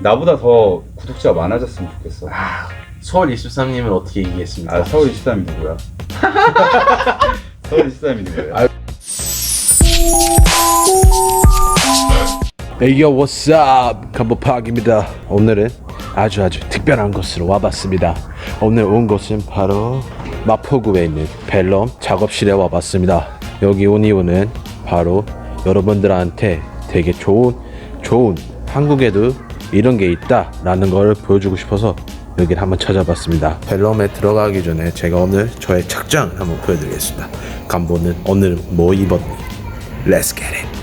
나보다 더 구독자가 많아졌으면 좋겠어. 아, 서울 23님은 어떻게 이기겠습니까? 아 서울 23이 누구야? 서울 23이 누구야? 아, Yo, what's up? 간보파악입니다. 오늘은 아주 아주 특별한 곳으로 와봤습니다. 오늘 온 곳은 바로 마포구에 있는 벨럼 작업실에 와봤습니다. 여기 온 이유는 바로 여러분들한테 되게 좋은 좋은 한국에도 이런 게 있다라는 걸 보여주고 싶어서 여기를 한번 찾아봤습니다. 벨럼에 들어가기 전에 제가 오늘 저의 착장을 한번 보여드리겠습니다. 간보는 오늘 뭐 입었니? Let's get it.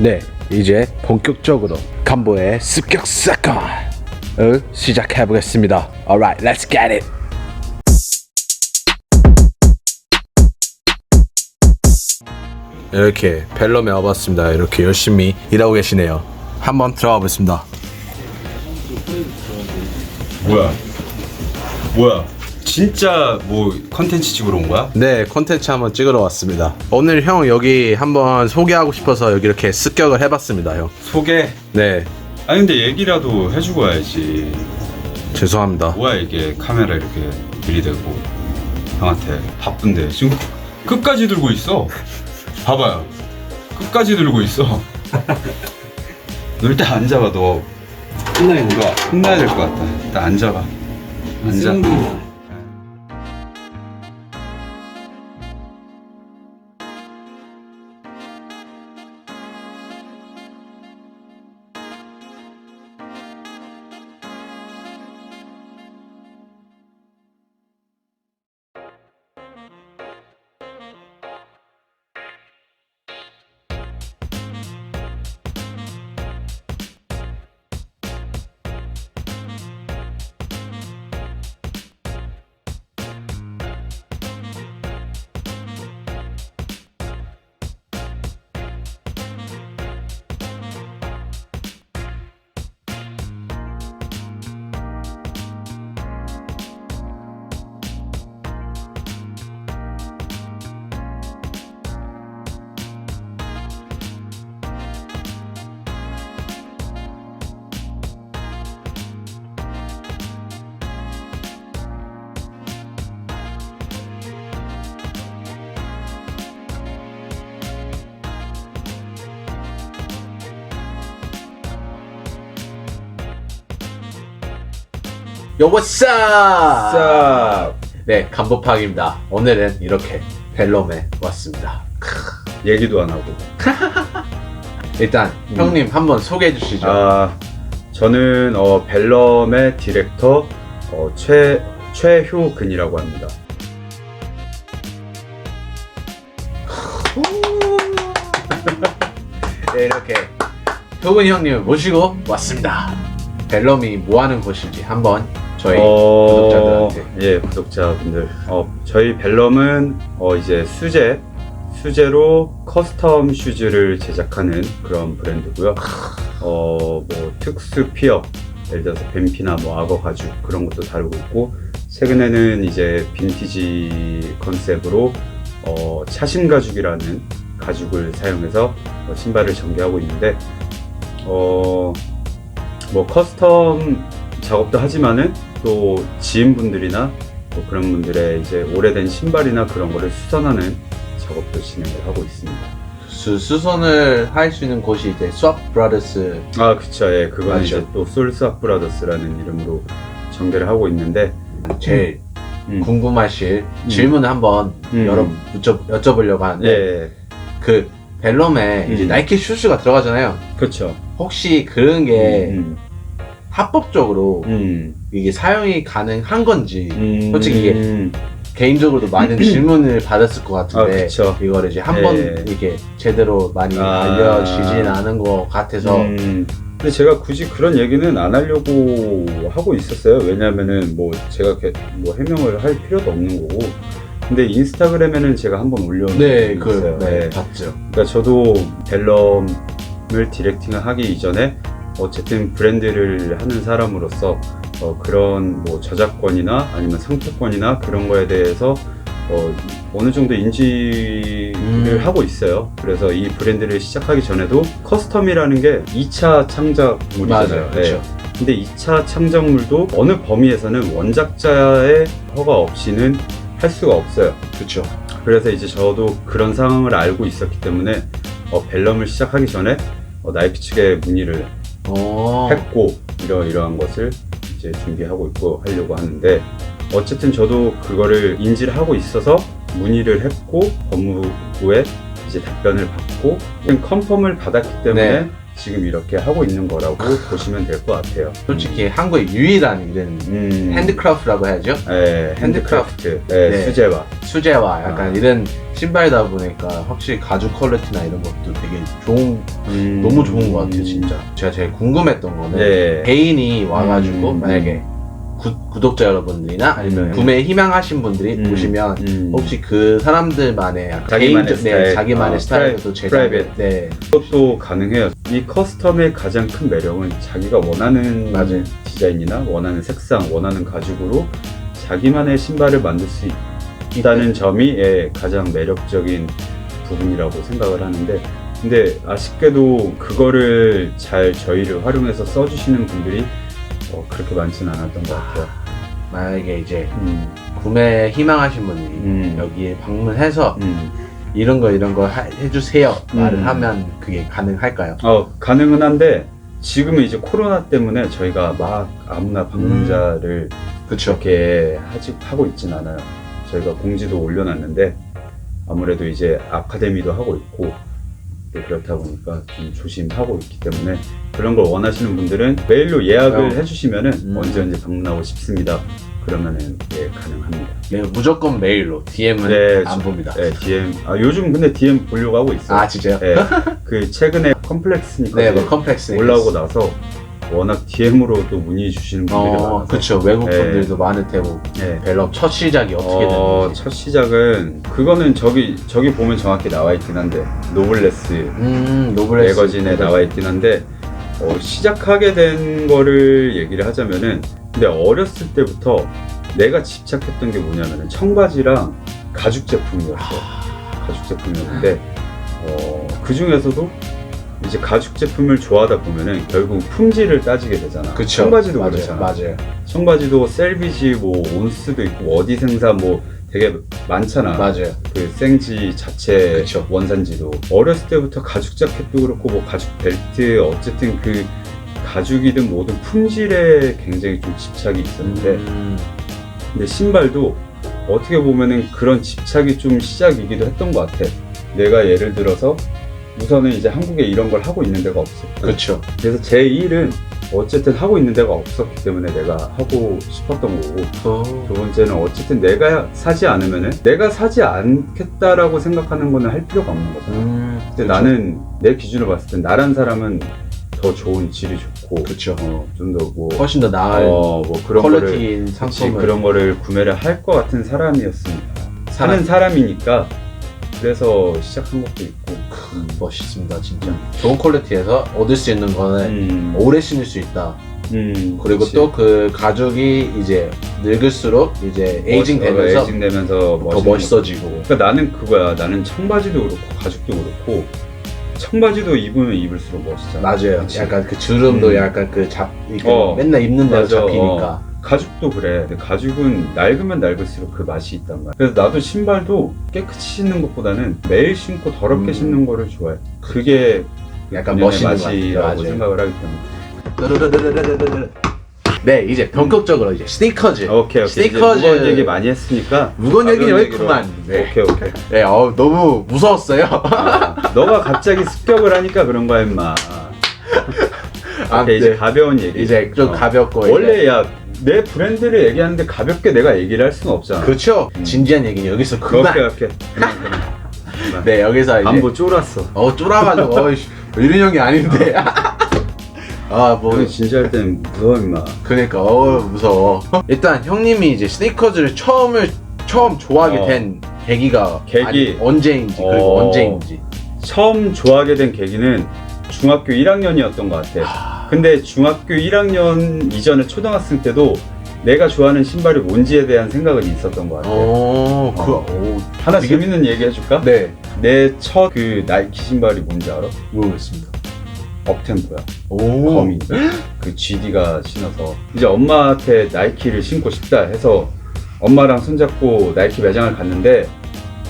네, 이제 본격적으로 간보의 습격 사건을 시작해 보겠습니다. Alright, let's get it. 이렇게 벨럼에 와봤습니다. 이렇게 열심히 일하고 계시네요. 한번 들어가 보겠습니다. 뭐야? 뭐야? 진짜 뭐 컨텐츠 찍으러 온 거야? 네, 콘텐츠 한번 찍으러 왔습니다. 오늘 형 여기 한번 소개하고 싶어서 여기 이렇게 습격을 해봤습니다, 형. 소개? 네, 아니 근데 얘기라도 해주고 와야지. 죄송합니다. 뭐야 이게 카메라 이렇게 들이대고 형한테 바쁜데 지금 끝까지 들고 있어. 봐봐요. 끝까지 들고 있어. 너 일단 앉아봐 너. 혼나야 거 혼나야 될 것 같다. 일단 앉아봐. 앉아. 요? 자 네, 간보파악입니다. 오늘은 이렇게 벨럼에 왔습니다. 얘기도 안 하고. 일단 형님 한번 소개해 주시죠. 아 저는 어, 벨럼의 디렉터 어, 최 최효근이라고 합니다. 네, 이렇게 효근 형님을 모시고 왔습니다. 벨럼이 뭐 하는 곳인지 한번 저희 어, 구독자들한테 예 구독자분들 어, 저희 벨럼은 어, 이제 수제 수제로 커스텀 슈즈를 제작하는 그런 브랜드고요. 어, 뭐 특수 피어 예를 들어서 뱀피나 뭐 악어 가죽 그런 것도 다루고 있고 최근에는 이제 빈티지 컨셉으로 어, 차심 가죽이라는 가죽을 사용해서 어, 신발을 전개하고 있는데 어, 뭐 커스텀 작업도 하지만은 또 지인분들이나 뭐 그런 분들의 이제 오래된 신발이나 그런 거를 수선하는 작업도 진행을 하고 있습니다. 수, 수선을 할 수 있는 곳이 이제 수압 브라더스 아, 그쵸. 예, 그건 맞죠. 이제 또 솔스압 브라더스라는 이름으로 전개를 하고 있는데, 제일 음. 궁금하실 질문을 한번 음. 여러 여쭤, 여쭤보려고 하는데 예, 그 벨럼에 이제 음. 나이키 슈즈가 들어가잖아요. 그쵸. 혹시 그런 게 음, 합법적으로 음, 이게 사용이 가능한 건지 음, 솔직히 이게 음, 개인적으로도 많은 질문을 받았을 것 같은데 아, 그쵸. 이거를 이제 한번 네. 이렇게 제대로 많이 아. 알려지진 않은 것 같아서 음, 근데 제가 굳이 그런 얘기는 안 하려고 하고 있었어요. 왜냐면은 뭐 제가 게- 뭐 해명을 할 필요도 없는 거고. 근데 인스타그램에는 제가 한번 올려놓은 네, 적이 그 있어요. 네, 네. 봤죠. 그러니까 저도 벨럼을 디렉팅을 하기 이전에 어쨌든 브랜드를 하는 사람으로서 어, 그런 뭐 저작권이나 아니면 상표권이나 그런 거에 대해서 어, 어느 정도 인지를 음. 하고 있어요. 그래서 이 브랜드를 시작하기 전에도 커스텀이라는 게 2차 창작물이잖아요. 네. 근데 2차 창작물도 어느 범위에서는 원작자의 허가 없이는 할 수가 없어요. 그렇죠. 그래서 이제 저도 그런 상황을 알고 있었기 때문에 어, 벨럼을 시작하기 전에 어, 나이키 측에 문의를 어. 했고 이러 이러한 것을 이제 준비하고 있고 하려고 하는데 어쨌든 저도 그거를 인지를 하고 있어서 문의를 했고 법무부에 이제 답변을 받고 컨펌을 받았기 때문에 네. 지금 이렇게 하고 있는 거라고 보시면 될 것 같아요. 솔직히 한국의 유일한 이런 음, 핸드크래프트라고 해야죠. 네, 핸드크래프트, 네, 네. 수제화. 수제화 약간 아. 이런 신발이다 보니까 확실히 가죽 퀄리티나 이런 것도 되게 좋은 음, 너무 좋은 것 같아요 진짜 제가 제일 궁금했던 거는 네. 개인이 와가지고 음. 만약에 구, 구독자 여러분들이나 아니면 음. 구매 희망하신 분들이 음, 보시면 음. 혹시 그 사람들만의 약간 자기만의 개인적- 스타일. 네, 자기만의 아, 스타일도 프라이- 제작을 프라이빗. 네 그것도 가능해요. 이 커스텀의 가장 큰 매력은 자기가 원하는 맞아요. 디자인이나 원하는 색상, 원하는 가죽으로 자기만의 신발을 만들 수 있다는 점이 예, 가장 매력적인 부분이라고 생각을 하는데 근데 아쉽게도 그거를 잘 저희를 활용해서 써주시는 분들이 어, 그렇게 많지는 않았던 것 같아요. 만약에 이제 음, 구매 희망하신 분들이 음. 여기에 방문해서 음. 이런 거 이런 거 하- 해주세요 말을 음. 하면 그게 가능할까요? 어, 가능은 한데 지금은 이제 코로나 때문에 저희가 막 아무나 방문자를 그쵸 그렇게 하지, 하고 있진 않아요. 저희가 공지도 올려놨는데 아무래도 이제 아카데미도 하고 있고 또 그렇다 보니까 좀 조심하고 있기 때문에 그런 걸 원하시는 분들은 메일로 예약을 어. 해주시면은 음. 언제 언제 방문하고 싶습니다. 그러면은 예 가능합니다. 네, 무조건 메일로 DM은 네, 안 저- 봅니다 네 DM 아 요즘 근데 DM 보려고 하고 있어요. 아 진짜요? 네, 그 최근에 컴플렉스니까 네, 뭐 컴플렉스 올라오고 나서 워낙 DM으로 또 문의 주시는 분들이 어, 많아서. 그쵸. 외국 네. 분들도 많을 테고 네. 벨럽 첫 시작이 어떻게 어, 됐는지. 첫 시작은 그거는 저기 저기 보면 정확히 나와 있긴 한데 노블레스. 음 노블레스. 매거진에 나와 있긴 한데 어, 시작하게 된 거를 얘기를 하자면은 근데 어렸을 때부터 내가 집착했던 게 뭐냐면은 청바지랑 가죽 제품이었어 가죽 제품이었는데 어, 그 중에서도 이제 가죽 제품을 좋아하다 보면은 결국 품질을 따지게 되잖아. 그쵸. 청바지도 맞아요, 그렇잖아. 맞아요. 청바지도 셀비지 뭐 온스도 있고 어디 생산 뭐 되게 많잖아. 맞아요. 그 생지 자체 그쵸. 원산지도. 어렸을 때부터 가죽 자켓도 그렇고 뭐 가죽 벨트 어쨌든 그 가죽이든 뭐든 품질에 굉장히 좀 집착이 있었는데 음, 근데 신발도 어떻게 보면은 그런 집착이 좀 시작이기도 했던 것 같아. 내가 예를 들어서 우선은 이제 한국에 이런 걸 하고 있는 데가 없어. 그쵸 그래서 제 일은 어쨌든 하고 있는 데가 없었기 때문에 내가 하고 싶었던 거고 두 번째는 어쨌든 내가 사지 않으면은 내가 사지 않겠다라고 생각하는 거는 할 필요가 없는 거잖아. 음, 근데 그쵸. 나는 내 기준으로 봤을 땐 나란 사람은 더 좋은 질이 좋고 그쵸. 어, 좀더 뭐 훨씬 더 나은 어, 뭐 그런 거를 퀄리티인 그치, 상품을 그런 거를 구매를 할 것 같은 사람이었습니다. 사람. 사는 사람이니까 그래서 시작한 것도 있고. 음. 멋있습니다 진짜 좋은 퀄리티에서 얻을 수 있는 거는 음. 오래 신을 수 있다 음, 그리고 그치. 또 그 가죽이 이제 늙을수록 이제 에이징 멋- 되면서 에이징 되면서 더 멋있어지고 그러니까 나는 그거야. 나는 청바지도 그렇고 가죽도 그렇고 청바지도 입으면 입을수록 멋있잖아. 맞아요. 그치? 약간 그 주름도 음. 약간 그 잡, 이렇게 어, 맨날 입는 대로 맞아. 잡히니까. 어. 가죽도 그래. 근데 가죽은 낡으면 낡을수록 그 맛이 있단 말이야. 그래서 나도 신발도 깨끗이 신는 것보다는 매일 신고 더럽게 음. 신는 거를 좋아해. 그게 약간 멋있는 것 맛이라고. 생각을 하기 때문에. 네, 이제 본격적으로 이제 스니커즈. 오케이 오케이. 스니커즈. 이제 무거운 얘기 많이 했으니까. 무거운 얘기는 가벼운. 얘기로. 네. 오케이 오케이. 네, 어, 너무 무서웠어요. 아, 너가 갑자기 습격을 하니까 그런 거야 임마. 아, 오케이 이제 네. 가벼운 얘기. 이제 좀 어. 가볍고. 원래 야 내 브랜드를 얘기하는데 가볍게 내가 얘기를 할 수는 없잖아. 그렇죠. 진지한 얘기는 여기서 그만. 오케이 오케이. 그만, 그만. 그만. 네 여기서 이제 안보 쫄았어. 어 쫄아가지고 어이씨 이런 형이 아닌데. 아뭐 형이 진지할 때는 무서워 임마. 그러니까 어 무서워. 일단 형님이 이제 스니커즈를 처음을 처음 좋아하게 어. 된 계기가 계기. 아니, 언제인지 그리고 어. 언제인지. 처음 좋아하게 된 계기는 중학교 1학년이었던 것 같아. 근데 중학교 1학년 이전에 초등학생 때도 내가 좋아하는 신발이 뭔지에 대한 생각은 있었던 것 같아. 어, 그, 어. 오, 하나 이게- 재밌는 얘기 해줄까? 네, 내 첫 그 나이키 신발이 뭔지 알아? 모르겠습니다. 업템포야. 오, 거미. 그 GD가 신어서 이제 엄마한테 나이키를 신고 싶다 해서 엄마랑 손잡고 나이키 매장을 갔는데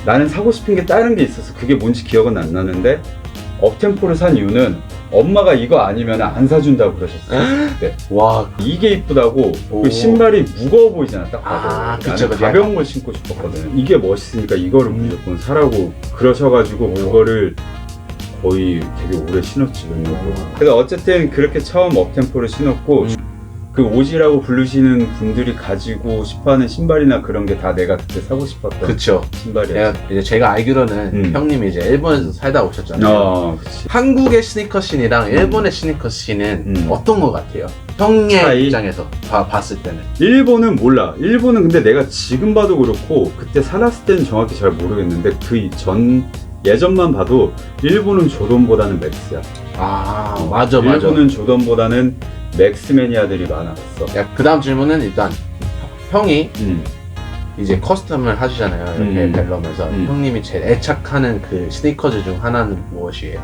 나는 사고 싶은 게 다른 게 있어서 그게 뭔지 기억은 안 나는데 업템포를 산 이유는 엄마가 이거 아니면 안 사준다고 그러셨어. 그때. 와, 이게 이쁘다고 오. 그 신발이 무거워 보이잖아 딱 봐도 아, 나는 그쵸, 그쵸. 가벼운 걸 신고 싶었거든 이게 멋있으니까 이거를 무조건 사라고 그러셔가지고 그거를 거의 되게 오래 신었지. 그래서 어쨌든 그렇게 처음 업템포를 신었고 음. 그 오지라고 부르시는 분들이 가지고 싶어하는 신발이나 그런 게 다 내가 그때 사고 싶었던 그쵸. 제가, 이제 제가 알기로는 음. 형님이 이제 일본에서 살다 오셨잖아요. 어 그치 한국의 스니커 씬이랑 일본의 스니커 씬은 음. 어떤 것 같아요? 형의 차이? 입장에서 봐- 봤을 때는. 일본은 몰라. 일본은 근데 내가 지금 봐도 그렇고 그때 살았을 때는 정확히 잘 모르겠는데 그 전 예전만 봐도 일본은 조던보다는 맥스야. 아, 맞아, 맞아. 일본은 조던보다는 맥스 매니아들이 많았어. 그 다음 질문은 일단 형이 음. 이제 커스텀을 하시잖아요. 이렇게 음. 벨럼에서 음. 형님이 제일 애착하는 그 스니커즈 중 하나는 무엇이에요?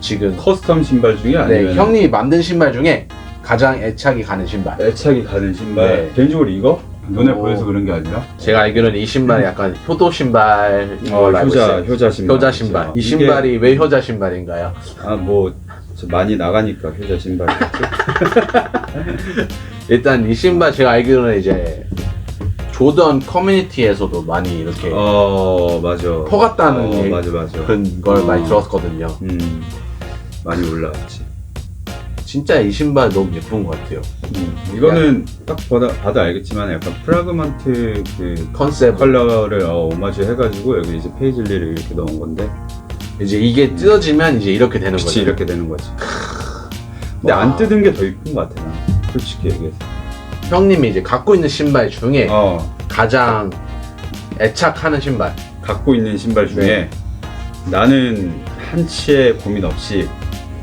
지금 커스텀 신발 중에 아니면 네, 형님이 만든 신발 중에 가장 애착이 가는 신발. 애착이 가는 신발. 네. 개인적으로 이거 눈에 오. 보여서 그런 게 아니라 제가 알기로는 이 신발이 약간 효도 신발인 어, 효자 있어요. 효자 신발. 효자 신발. 이 이게- 신발이 왜 효자 신발인가요? 아 뭐 많이 나가니까 효자 신발이겠지. 일단 이 신발 제가 알기로는 이제 조던 커뮤니티에서도 많이 이렇게 어 맞아. 퍼갔다는 어, 얘기- 맞아 맞아. 그런 걸 어. 많이 들었거든요. 음 많이 올라왔지. 진짜 이 신발 너무 예쁜 것 같아요. 음, 이거는 딱 봐도, 봐도 알겠지만 약간 프라그먼트 그 컨셉 컬러를 어, 오마주 해가지고 여기 이제 페이즐리를 이렇게 넣은 건데 이제 이게 뜯어지면 이제 이렇게 되는 거죠. 이렇게 되는 거지 근데 와. 안 뜯은 게 더 이쁜 것 같아 난 솔직히 얘기해서 형님이 이제 갖고 있는 신발 중에 어 가장 애착하는 신발. 갖고 있는 신발 중에 네. 나는 한치의 고민 없이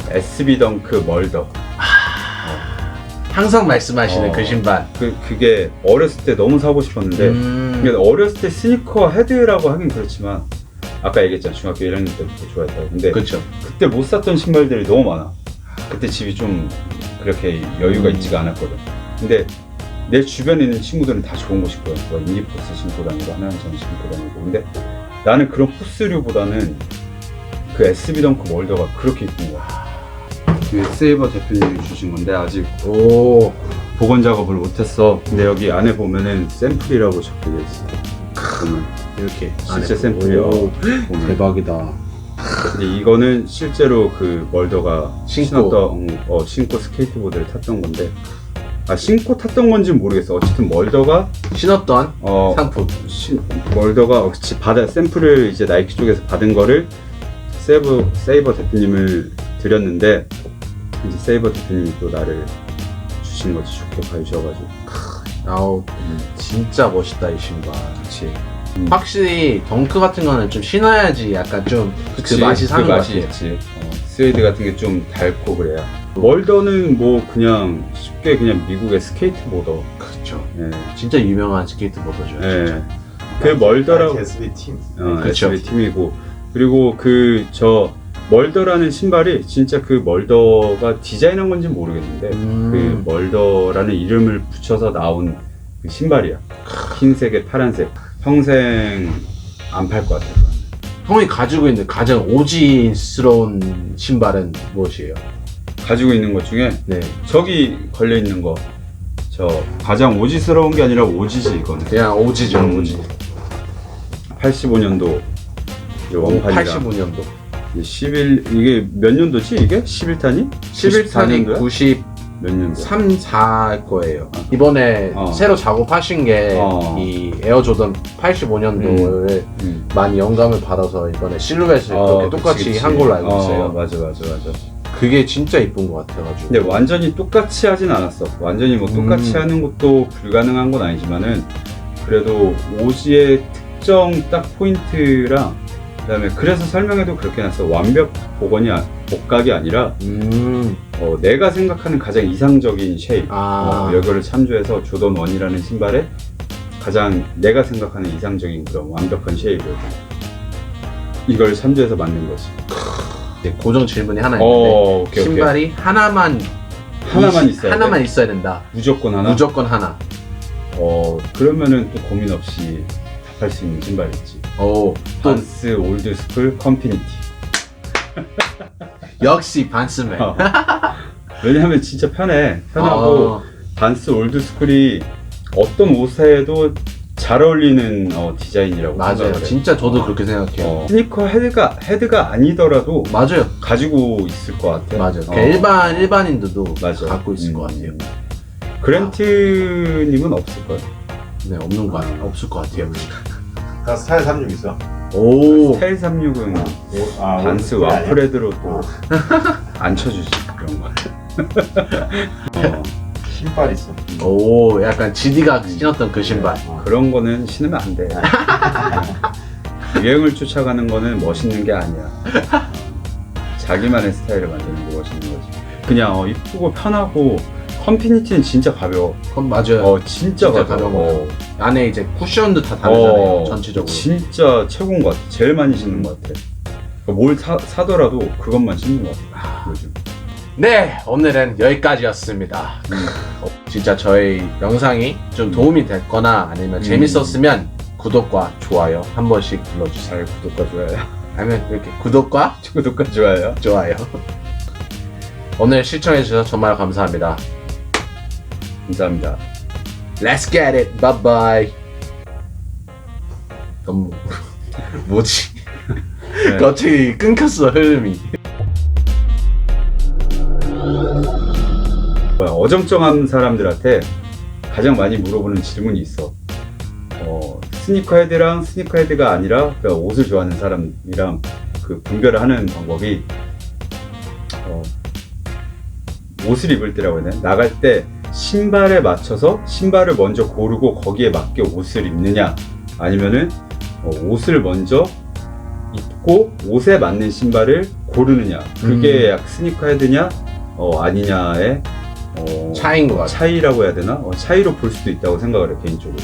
SB 덩크 멀더 항상 말씀하시는 어. 그 신발. 그, 그게 어렸을 때 너무 사고 싶었는데 음. 근데 어렸을 때 스니커 헤드라고 하긴 그렇지만 아까 얘기했잖아 중학교 1학년 때부터 좋아했다고 근데 그렇죠. 그때 못 샀던 신발들이 너무 많아. 그때 집이 좀 그렇게 여유가 음. 있지가 않았거든. 근데 내 주변에 있는 친구들은 다 좋은 거 신고 다니고 인디포스 신고 다니고 하나은전 신고 다니고 근데 나는 그런 포스류보다는 그 SB 덩크 멀더가 그렇게 이쁜 거야. 그 세이버 대표님이 주신 건데 아직 오. 복원 작업을 못했어. 근데 여기 안에 보면은 샘플이라고 적혀져 있어. 보면 이렇게 실제 안에 샘플이야. 오. 보면. 대박이다. 근데 이거는 실제로 그 멀더가 신고. 신었던 어, 신고 스케이트보드를 탔던 건데 아 신고 탔던 건지 는 모르겠어. 어쨌든 멀더가 신었던 어 상품. 신, 멀더가 어찌 받아 샘플을 이제 나이키 쪽에서 받은 거를 세이버 세이버 대표님을 드렸는데 이제 세이버 대표님이 또 나를 주신 거지 좋게 봐주셔가지고 아우 진짜 멋있다 이 신발. 그렇지. 확실히 덩크 같은 거는 좀 신어야지 약간 좀그 맛이 사는 그 것 맛이 같아요. 있지. 어, 스웨이드 같은 게 좀 달고 그래야. 멀더는 뭐 그냥 쉽게 그냥 미국의 스케이트보더. 그렇죠. 예. 진짜 유명한 스케이트보드죠. 예. 진짜. 그 멀더라고 나이키 SB 팀. 어, 그쵸. SB 팀이고 그리고 그 저 멀더라는 신발이 진짜 그 멀더가 디자인한 건지 는 모르겠는데 음. 그 멀더라는 이름을 붙여서 나온 그 신발이야. 흰색에 파란색. 평생 안 팔 것 같아. 그거는. 형이 가지고 있는 가장 오지스러운 신발은 무엇이에요? 가지고 있는 것 중에 네. 저기 걸려 있는 거. 저 가장 오지스러운 게 아니라 오지지 이거는. 그냥 오지죠, 음. 오지. 85년도 원판이라. 85년도. 11 이게 몇 년도지 이게? 11탄이? 11탄이 94년도야? 90 몇 년도? 3, 4일 거예요. 이번에 어. 새로 작업하신 게 이 어. 에어 조던 85년도를 음. 많이 영감을 받아서 이번에 실루엣을 어, 그렇게 똑같이 그치, 그치. 한 걸로 알고 어, 있어요. 맞아, 맞아, 맞아. 그게 진짜 이쁜 것 같아가지고. 근데 완전히 똑같이 하진 않았어. 완전히 뭐 똑같이 음. 하는 것도 불가능한 건 아니지만은 그래도 오지의 특정 딱 포인트랑 그다음에 그래서 설명해도 그렇게 해놨어. 완벽 복원이 아- 복각이 아니라 음, 어, 내가 생각하는 가장 이상적인 쉐입. 아, 어, 이거를 참조해서 조던 원이라는 신발에 가장 내가 생각하는 이상적인 그런 완벽한 쉐입을 이걸 참조해서 만든 거지. 이제 고정 질문이 하나 있는데 어, 오케이, 오케이. 신발이 하나만 하나만 이- 있어야 하나만 돼? 있어야 된다. 무조건 하나. 무조건 하나. 어 그러면은 또 고민 없이 답할 수 있는 신발이지. 오, 또 반스 올드스쿨 컴피니티. 역시 반스맨. 어. 왜냐하면 진짜 편해. 편하고 어, 반스 올드스쿨이 어떤 옷에도 잘 어울리는 어, 디자인이라고 맞아요. 생각을 해. 진짜 저도 그렇게 생각해요. 어, 스니커 헤드가 헤드가 아니더라도 맞아요. 가지고 있을 것 같아. 맞아요. 어. 그냥 일반 일반인들도 맞아. 갖고 있을 음. 것 같아요. 그랜트님은 없을 거예요. 네, 없는 거 같- 없을 것 같아요. 나 스타일 36 있어. 오, 스타일 36은 오, 아, 반스 오늘 아니야? 와플헤드로 또 안 쳐주지 그런 거. 어, 신발 있어. 오, 약간 GD가 신었던 그 신발. 그런 거는 신으면 안 돼. 유행을 쫓아가는 거는 멋있는 게 아니야. 자기만의 스타일을 만드는 게 멋있는 거지. 그냥 어, 이쁘고 편하고 컴피니티는 진짜 가벼워. 그건 맞아요. 어 진짜, 진짜 가벼워. 가벼워요. 안에 이제 쿠션도 다 다르잖아요. 어, 전체적으로. 진짜 최고인 것 같아. 제일 많이 신는 것 같아. 그러니까 뭘 사, 사더라도 그것만 신는 것 같아. 요즘. 네, 오늘은 여기까지였습니다. 음. 어, 진짜 저희 영상이 좀 도움이 됐거나 아니면 음. 재밌었으면 구독과 좋아요 한 번씩 눌러주세요. 잘 구독과 좋아요. 아니면 이렇게 구독과 구독과 좋아요. 좋아요. 오늘 시청해주셔서 정말 감사합니다. 감사합니다. Let's get it. Bye bye. 너무 뭐지? 네. 갑자기 끊겼어 흐름이. 어정쩡한 사람들한테 가장 많이 물어보는 질문이 있어. 어, 스니커 헤드랑 스니커 헤드가 아니라 그러니까 옷을 좋아하는 사람이랑 그 분별을 하는 방법이 어, 옷을 입을 때라고 해야 되나? 나갈 때 신발에 맞춰서 신발을 먼저 고르고 거기에 맞게 옷을 입느냐 아니면은 어, 옷을 먼저 입고 옷에 맞는 신발을 고르느냐 그게 약 스니커 헤드냐 어, 아니냐의 어, 차이인 것 같아요. 차이라고 해야 되나? 어, 차이로 볼 수도 있다고 생각을 해 개인적으로.